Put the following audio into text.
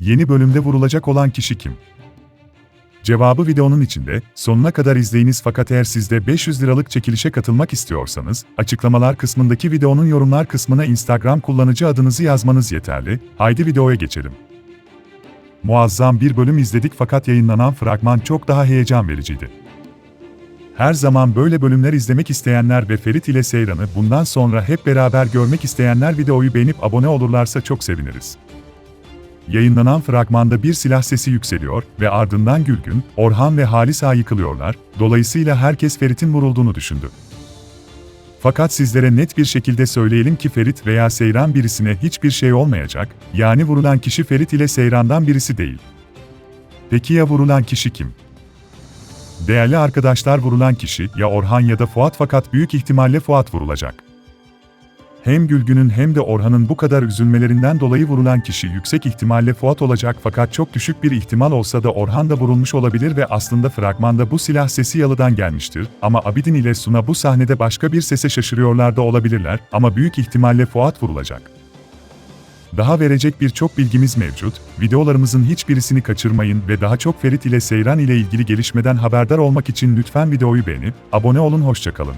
Yeni bölümde vurulacak olan kişi kim? Cevabı videonun içinde, sonuna kadar izleyiniz fakat eğer siz de 500 liralık çekilişe katılmak istiyorsanız, açıklamalar kısmındaki videonun yorumlar kısmına Instagram kullanıcı adınızı yazmanız yeterli. Haydi videoya geçelim. Muazzam bir bölüm izledik fakat yayınlanan fragman çok daha heyecan vericiydi. Her zaman böyle bölümler izlemek isteyenler ve Ferit ile Seyran'ı bundan sonra hep beraber görmek isteyenler videoyu beğenip abone olurlarsa çok seviniriz. Yayınlanan fragmanda bir silah sesi yükseliyor ve ardından Gülgün, Orhan ve Halis Ağa yıkılıyorlar, dolayısıyla herkes Ferit'in vurulduğunu düşündü. Fakat sizlere net bir şekilde söyleyelim ki Ferit veya Seyran birisine hiçbir şey olmayacak, yani vurulan kişi Ferit ile Seyran'dan birisi değil. Peki ya vurulan kişi kim? Değerli arkadaşlar vurulan kişi ya Orhan ya da Fuat fakat büyük ihtimalle Fuat vurulacak. Hem Gülgün'ün hem de Orhan'ın bu kadar üzülmelerinden dolayı vurulan kişi yüksek ihtimalle Fuat olacak fakat çok düşük bir ihtimal olsa da Orhan da vurulmuş olabilir ve aslında fragmanda bu silah sesi yalıdan gelmiştir ama Abidin ile Suna bu sahnede başka bir sese şaşırıyorlar da olabilirler ama büyük ihtimalle Fuat vurulacak. Daha verecek birçok bilgimiz mevcut, videolarımızın hiçbirisini kaçırmayın ve daha çok Ferit ile Seyran ile ilgili gelişmeden haberdar olmak için lütfen videoyu beğenip, abone olun hoşçakalın.